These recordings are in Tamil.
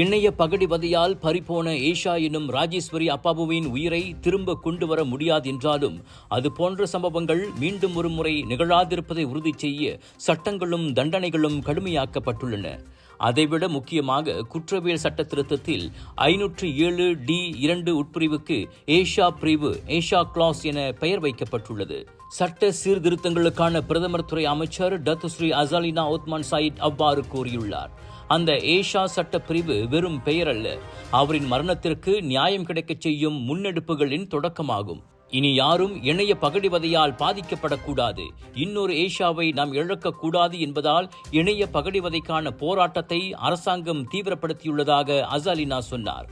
இணைய பகடிவதையால் பறிபோன ஏஷா எனும் ராஜேஸ்வரி அப்பாபுவின் உயிரை திரும்ப கொண்டு வர முடியாது என்றாலும் அது போன்ற சம்பவங்கள் மீண்டும் ஒரு முறை நிகழாதிருப்பதை உறுதி செய்ய சட்டங்களும் தண்டனைகளும் கடுமையாக்கப்பட்டுள்ளன. அதைவிட முக்கியமாக குற்றவியல் சட்ட திருத்தத்தில் ஐநூற்று ஏழு டி இரண்டு உட்பிரிவுக்கு ஏஷா பிரிவு ஏஷா கிளாஸ் என பெயர் வைக்கப்பட்டுள்ளது. சட்ட சீர்திருத்தங்களுக்கான பிரதமர் துறை அமைச்சர் டத்துஸ்ரீ அசாலினா ஓத்மான் சாயிட் அவ்வாறு கூறியுள்ளார். அந்த ஏஷா சட்ட பிரிவு வெறும் பெயர் அல்ல அவரின் மரணத்திற்கு நியாயம் கிடைக்கச் செய்யும் முன்னெடுப்புகளின் தொடக்கமாகும். இனி யாரும் இணைய பகடிவதையால் பாதிக்கப்படக்கூடாது. இன்னொரு ஏஷாவை நாம் இழக்கக்கூடாது என்பதால் இணைய பகடிவதைக்கான போராட்டத்தை அரசாங்கம் தீவிரப்படுத்தியுள்ளதாக அசாலினா சொன்னார்.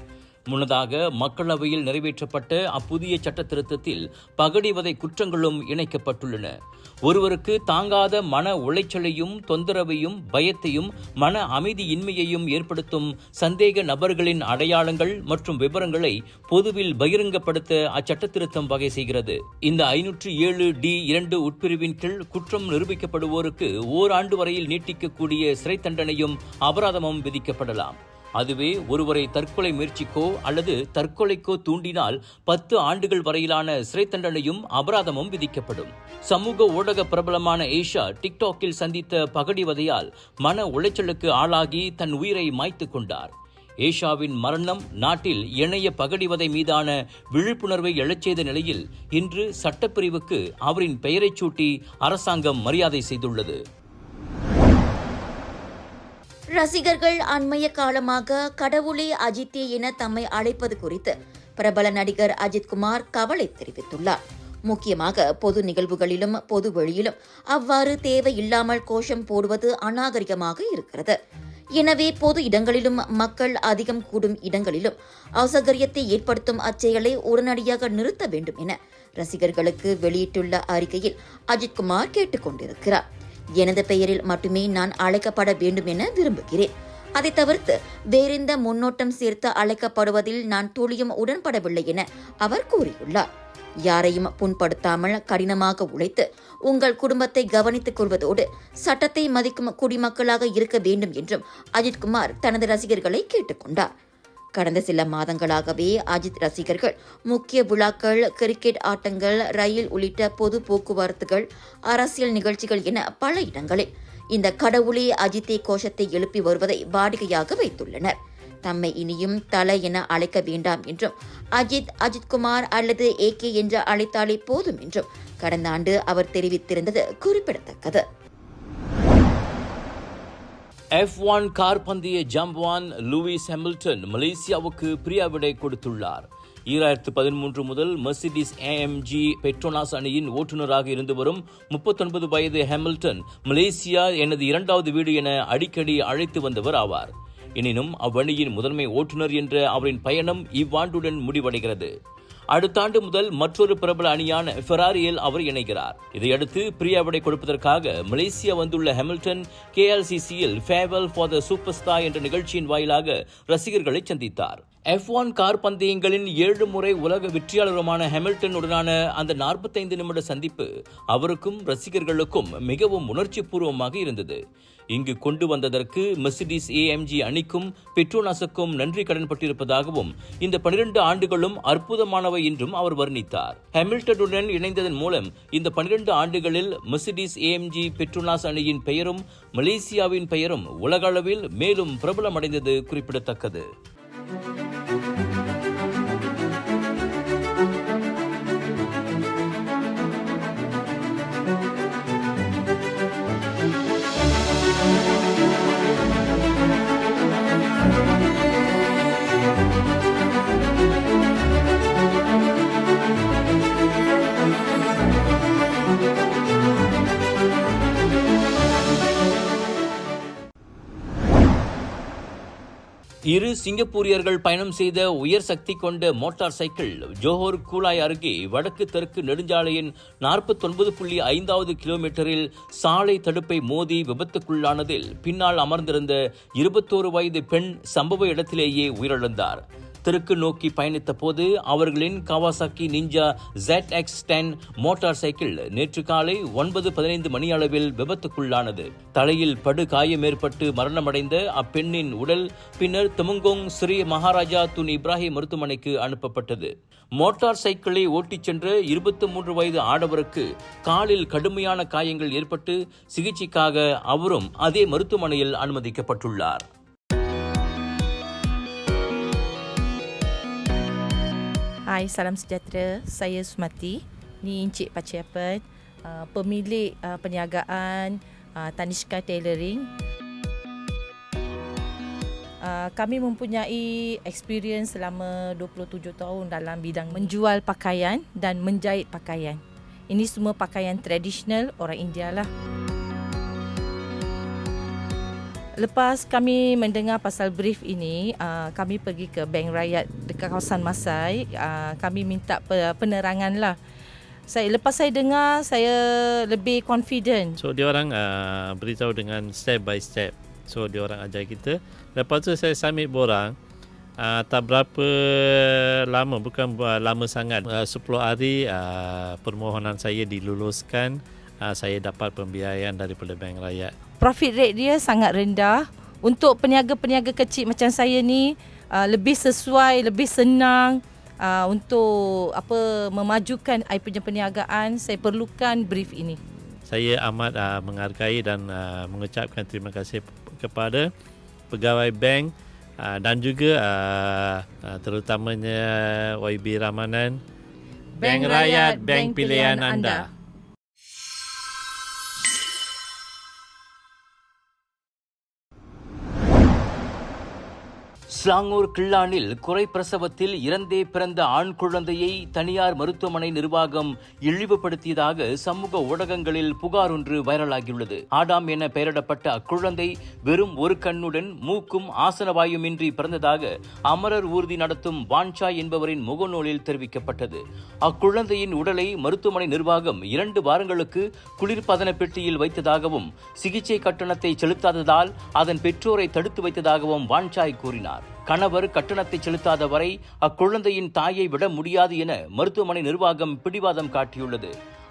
முன்னதாக மக்களவையில் நிறைவேற்றப்பட்ட அப்புதிய சட்ட திருத்தத்தில் பகடிவதை குற்றங்களும் இணைக்கப்பட்டுள்ளன. ஒருவருக்கு தாங்காத மன உளைச்சலையும் தொந்தரவையும் பயத்தையும் மன அமைதியின்மையையும் ஏற்படுத்தும் சந்தேக நபர்களின் அடையாளங்கள் மற்றும் விவரங்களை பொதுவில் பகிரங்கப்படுத்த அச்சட்ட திருத்தம் வகை செய்கிறது. இந்த ஐநூற்று ஏழு டி இரண்டு உட்பிரிவின் கீழ் குற்றம் நிரூபிக்கப்படுவோருக்கு ஓராண்டு வரையில் நீட்டிக்கக்கூடிய சிறை தண்டனையும் அபராதமும் விதிக்கப்படலாம். அதுவே ஒருவரை தற்கொலை முயற்சிக்கோ அல்லது தற்கொலைக்கோ தூண்டினால் பத்து ஆண்டுகள் வரையிலான சிறை தண்டனையும் அபராதமும் விதிக்கப்படும். சமூக ஊடக பிரபலமான ஏஷா டிக்டாக்கில் சந்தித்த பகடிவதையால் மன உளைச்சலுக்கு ஆளாகி தன் உயிரை மாய்த்து கொண்டார். ஏஷாவின் மரணம் நாட்டில் இணைய பகடிவதை மீதான விழிப்புணர்வை எழச் செய்த நிலையில் இன்று சட்டப்பிரிவுக்கு அவரின் பெயரைச் சூட்டி அரசாங்கம் மரியாதை செய்துள்ளது. ரசிகர்கள் அண்மைய காலமாக கடவுளே அஜித்தே என தம்மை அழைப்பது குறித்து பிரபல நடிகர் அஜித்குமார் கவலை தெரிவித்துள்ளார். முக்கியமாக பொது நிகழ்வுகளிலும் பொது வெளியிலும் அவ்வாறு தேவையில்லாமல் கோஷம் போடுவது அநாகரிகமாக இருக்கிறது. எனவே பொது இடங்களிலும் மக்கள் அதிகம் கூடும் இடங்களிலும் அசௌகரியத்தை ஏற்படுத்தும் அச்செயலை உடனடியாக நிறுத்த வேண்டும் என ரசிகர்களுக்கு வெளியிட்டுள்ள அறிக்கையில் அஜித்குமார் கேட்டுக்கொண்டிருக்கிறார். எனது பெயரில் மட்டுமே நான் அழைக்கப்பட வேண்டும் என விரும்புகிறேன். அதை தவிர்த்து வேறெந்த முன்னோட்டம் சேர்த்து அழைக்கப்படுவதில் நான் துளியும் உடன்படவில்லை என அவர் கூறியுள்ளார். யாரையும் புண்படுத்தாமல் கடினமாக உழைத்து உங்கள் குடும்பத்தை கவனித்துக் கொள்வதோடு சட்டத்தை மதிக்கும் குடிமக்களாக இருக்க வேண்டும் என்றும் அஜித்குமார் தனது ரசிகர்களை கேட்டுக்கொண்டார் கடந்த சில மாதங்களாகவே அஜித் ரசிகர்கள் முக்கிய விழாக்கள் கிரிக்கெட் ஆட்டங்கள் ரயில் உள்ளிட்ட பொது போக்குவரத்துகள் அரசியல் நிகழ்ச்சிகள் என பல இடங்களில் இந்த கடவுளே அஜித்தே கோஷத்தை எழுப்பி வருவதை வாடிக்கையாக வைத்துள்ளனர். தம்மை இனியும் தல என அழைக்க வேண்டாம் என்றும் அஜித் அஜித்குமார் அல்லது ஏகே என்று அழைத்தாலே போதும் என்றும் கடந்த ஆண்டு அவர் தெரிவித்திருந்தது குறிப்பிடத்தக்கது. எஃப் ஒன் கார் பந்தய ஜம்ப்வான் லூயிஸ் ஹெமில்டன் மலேசியாவுக்கு பிரியாவிடை கொடுத்துள்ளார். ஈராயிரத்து பதிமூன்று முதல் மெர்சிடிஸ் ஏஎம்ஜி பெட்ரோனாஸ் அணியின் ஓட்டுநராக இருந்து வரும் முப்பத்தொன்பது வயது ஹெமில்டன் மலேசியா எனது இரண்டாவது வீடு என அடிக்கடி அழைத்து வந்தவர் ஆவார். எனினும் அவ்வணியின் முதன்மை ஓட்டுநர் என்ற அவரின் பயணம் இவ்வாண்டுடன் முடிவடைகிறது. அடுத்த ஆண்டு முதல் மற்றொரு பிரபல அணியான ஃபெராரியில் அவர் இணைகிறார். இதையடுத்து பிரியாவிடை கொடுப்பதற்காக மலேசியா வந்துள்ள Hamilton கேஎல்சிசியில் farewell for the super star என்ற நிகழ்ச்சியின் வாயிலாக ரசிகர்களை சந்தித்தார். எஃப் ஒன் கார் பந்தயங்களின் ஏழு முறை உலக வெற்றியாளருமான ஹெமில்டனுடனான அந்த நாற்பத்தைந்து நிமிட சந்திப்பு அவருக்கும் ரசிகர்களுக்கும் மிகவும் உணர்ச்சி பூர்வமாக இருந்தது. இங்கு கொண்டு வந்ததற்கு மெர்சிடிஸ் ஏஎம்ஜி அணிக்கும் பெட்ரோனாஸுக்கும் நன்றி கடன்பட்டிருப்பதாகவும் இந்த பனிரெண்டு ஆண்டுகளும் அற்புதமானவை என்றும் அவர் வர்ணித்தார். ஹெமில்டனுடன் இணைந்ததன் மூலம் இந்த பனிரெண்டு ஆண்டுகளில் மெர்சிடிஸ் ஏஎம்ஜி பெட்ரோனாஸ் அணியின் பெயரும் மலேசியாவின் பெயரும் உலகளவில் மேலும் பிரபலமடைந்தது குறிப்பிடத்தக்கது. இரு சிங்கப்பூரியர்கள் பயணம் செய்த உயர் சக்தி கொண்ட மோட்டார் சைக்கிள் ஜோஹர் கூலாய் அருகே வடக்கு தெற்கு நெடுஞ்சாலையின் நாற்பத்தொன்பது புள்ளி ஐந்தாவது கிலோமீட்டரில் சாலை தடுப்பை மோதி விபத்துக்குள்ளானதில் பின்னால் அமர்ந்திருந்த இருபத்தோரு வயது பெண் சம்பவ இடத்திலேயே உயிரிழந்தார். தெற்கு நோக்கி பயணித்த போது அவர்களின் Kawasaki Ninja jet X ten motorcycle நேற்று காலை ஒன்பது பதினைந்து மணி அளவில் விபத்துக்குள்ளானது. தலையில் படு காயம் ஏற்பட்டு மரணமடைந்த அப்பெண்ணின் உடல் பின்னர் Temenggong Seri Maharaja Tun Ibrahim மருத்துவமனைக்கு அனுப்பப்பட்டது. மோட்டார் சைக்கிளை ஓட்டிச் சென்ற இருபத்தி மூன்று வயது ஆடவருக்கு காலில் கடுமையான காயங்கள் ஏற்பட்டு சிகிச்சைக்காக அவரும் அதே மருத்துவமனையில் அனுமதிக்கப்பட்டுள்ளார். Hai, salam sejahtera. Saya Sumati. Ni Encik Paciapan, uh, pemilik uh, perniagaan uh, Tanishka Tailoring. Uh, kami mempunyai experience selama 27 tahun dalam bidang menjual pakaian dan menjahit pakaian. Ini semua pakaian tradisional orang India lah. Lepas kami mendengar pasal brief ini, uh, kami pergi ke Bank Rakyat dekat kawasan Masai. Uh, kami minta pe- penerangan lah. Saya lepas saya dengar, saya lebih confident. So dia orang uh, beritahu dengan step by step. So dia orang ajar kita. Lepas tu saya submit borang. Uh, tak berapa lama, bukan uh, lama sangat. Uh, 10 hari uh, permohonan saya diluluskan. Uh, saya dapat pembiayaan daripada Bank Rakyat. Profit rate dia sangat rendah. Untuk peniaga-peniaga kecil macam saya ni, uh, lebih sesuai, lebih senang uh, untuk apa memajukan I punya perniagaan, saya perlukan brief ini. Saya amat uh, menghargai dan uh, mengucapkan terima kasih kepada pegawai bank uh, dan juga uh, uh, terutamanya YB Ramanan. Bank Rakyat, bank pilihan anda. Selangor கிள்ளானில் குறை பிரசவத்தில் இறந்தே பிறந்த ஆண் குழந்தையை தனியார் மருத்துவமனை நிர்வாகம் இழிவுபடுத்தியதாக சமூக ஊடகங்களில் புகார் ஒன்று வைரலாகியுள்ளது. ஆடாம் என பெயரிடப்பட்ட அக்குழந்தை வெறும் ஒரு கண்ணுடன் மூக்கும் ஆசனவாயுமின்றி பிறந்ததாக அமரர் ஊர்தி நடத்தும் வான்சாய் என்பவரின் முகநூலில் தெரிவிக்கப்பட்டது. அக்குழந்தையின் உடலை மருத்துவமனை நிர்வாகம் இரண்டு வாரங்களுக்கு குளிர்பதன பெட்டியில் வைத்ததாகவும் சிகிச்சை கட்டணத்தை செலுத்தாததால் அதன் பெற்றோரை தடுத்து வைத்ததாகவும் வான்சாய் கூறினார். கணவர் கட்டணத்தை செலுத்தாத வரை அக்குழந்தையின் தாயை விட முடியாது என மருத்துவமனை நிர்வாகம் பிடிவாதம் காட்டியுள்ளது.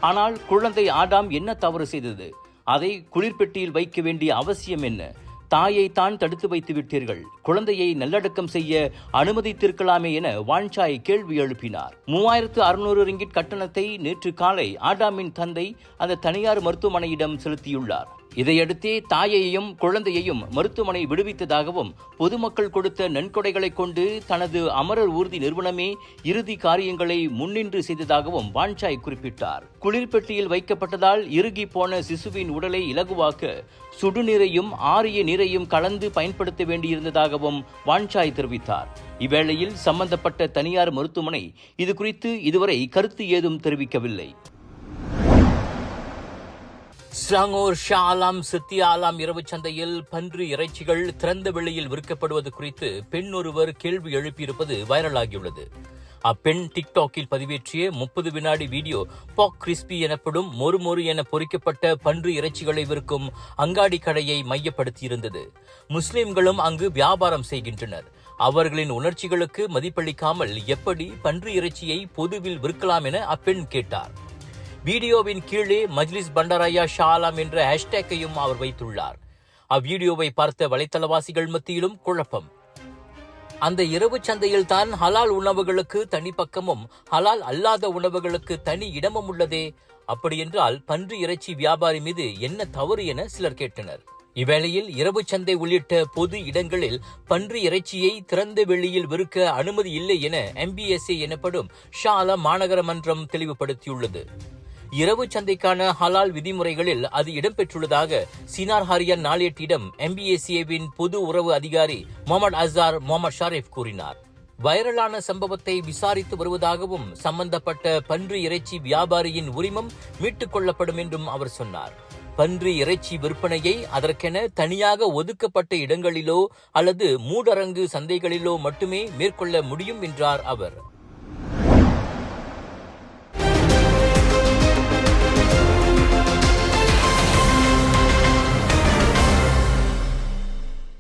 ஆனால் குழந்தை ஆடாம் என்ன தவறு செய்தது? அதை குளிர்பெட்டியில் வைக்க வேண்டிய அவசியம் என்ன? தாயை தான் தடுத்து வைத்து விட்டீர்கள். குழந்தையை நல்லடக்கம் செய்ய அனுமதித்திருக்கலாமே என வான்சாய் கேள்வி எழுப்பினார். மூவாயிரத்து அறுநூறு ரிங்கிட் கட்டணத்தை நேற்று காலை ஆடாமின் தந்தை அந்த தனியார் மருத்துவமனையிடம் செலுத்தியுள்ளார். இதையடுத்தே தாயையும் குழந்தையையும் மருத்துவமனை விடுவித்ததாகவும் பொதுமக்கள் கொடுத்த நன்கொடைகளை கொண்டு தனது அமரர் ஊர்தி நிறுவனமே இறுதி காரியங்களை முன்னின்று செய்ததாகவும் வான்சாய் குறிப்பிட்டார். குளிர்பெட்டியில் வைக்கப்பட்டதால் இறுகி போன சிசுவின் உடலை இலகுவாக்க சுடுநீரையும் ஆரிய நீரையும் கலந்து பயன்படுத்த வேண்டியிருந்ததாகவும் வான்சாய் தெரிவித்தார். இவ்வேளையில் சம்பந்தப்பட்ட தனியார் மருத்துவமனை இது குறித்து இதுவரை கருத்து ஏதும் தெரிவிக்கவில்லை. ஸ்லாங்கூர் ஷா சித்தியாலாம் ஆலாம் இரவு சந்தையில் பன்றி இறைச்சிகள் திறந்த வெளியில் விற்கப்படுவது குறித்து பெண் ஒருவர் கேள்வி எழுப்பியிருப்பது வைரலாகியுள்ளது. அப்பெண் டிக்டாக்கில் பதிவேற்றிய முப்பது வினாடி வீடியோ பாக் கிறிஸ்பி எனப்படும் மொறு மொறு என பொறிக்கப்பட்ட பன்று இறைச்சிகளை விற்கும் அங்காடி கடையை மையப்படுத்தியிருந்தது. முஸ்லிம்களும் அங்கு வியாபாரம் செய்கின்றனர். அவர்களின் உணர்ச்சிகளுக்கு மதிப்பளிக்காமல் எப்படி பன்றி இறைச்சியை பொதுவில் விற்கலாம் என அப்பெண் கேட்டார். வீடியோவின் கீழே மஜ்லிஸ் பண்டாராயா ஷாலாம் என்ற ஹேஷ்டேக்கையும் அவர் வைத்துள்ளார். அவ்வீடியோவை பார்த்த வலைத்தளவாசிகள் மத்தியிலும் குழப்பம். அந்த இரவு சந்தையில் தான் ஹலால் உணவுகளுக்கு தனி பக்கமும் ஹலால் அல்லாத உணவுகளுக்கு தனி இடமும் உள்ளதே? அப்படியென்றால் பன்றி இறைச்சி வியாபாரி மீது என்ன தவறு என சிலர் கேட்டனர். இவ்வேளையில் இரவு சந்தை உள்ளிட்ட பொது இடங்களில் பன்றி இறைச்சியை திறந்த வெளியில் விற்க அனுமதி இல்லை என எம்பிஎஸ்ஏ எனப்படும் ஷாலா மாநகர மன்றம் தெளிவுபடுத்தியுள்ளது. இரவு சந்தைக்கான ஹலால் விதிமுறைகளில் அது இடம்பெற்றுள்ளதாக சினார் ஹாரியன் நாளேட்டிடம் எம்பிஏசிஏவின் பொது உறவு அதிகாரி முகமது அசார் முகமது ஷாரிஃப் கூறினார். வைரலான சம்பவத்தை விசாரித்து வருவதாகவும் சம்பந்தப்பட்ட பன்றி இறைச்சி வியாபாரியின் உரிமம் மீட்டுக் கொள்ளப்படும் என்றும் அவர் சொன்னார். பன்றி இறைச்சி விற்பனையை அதற்கென தனியாக ஒதுக்கப்பட்ட இடங்களிலோ அல்லது மூடரங்கு சந்தைகளிலோ மட்டுமே மேற்கொள்ள முடியும் என்றார் அவர்.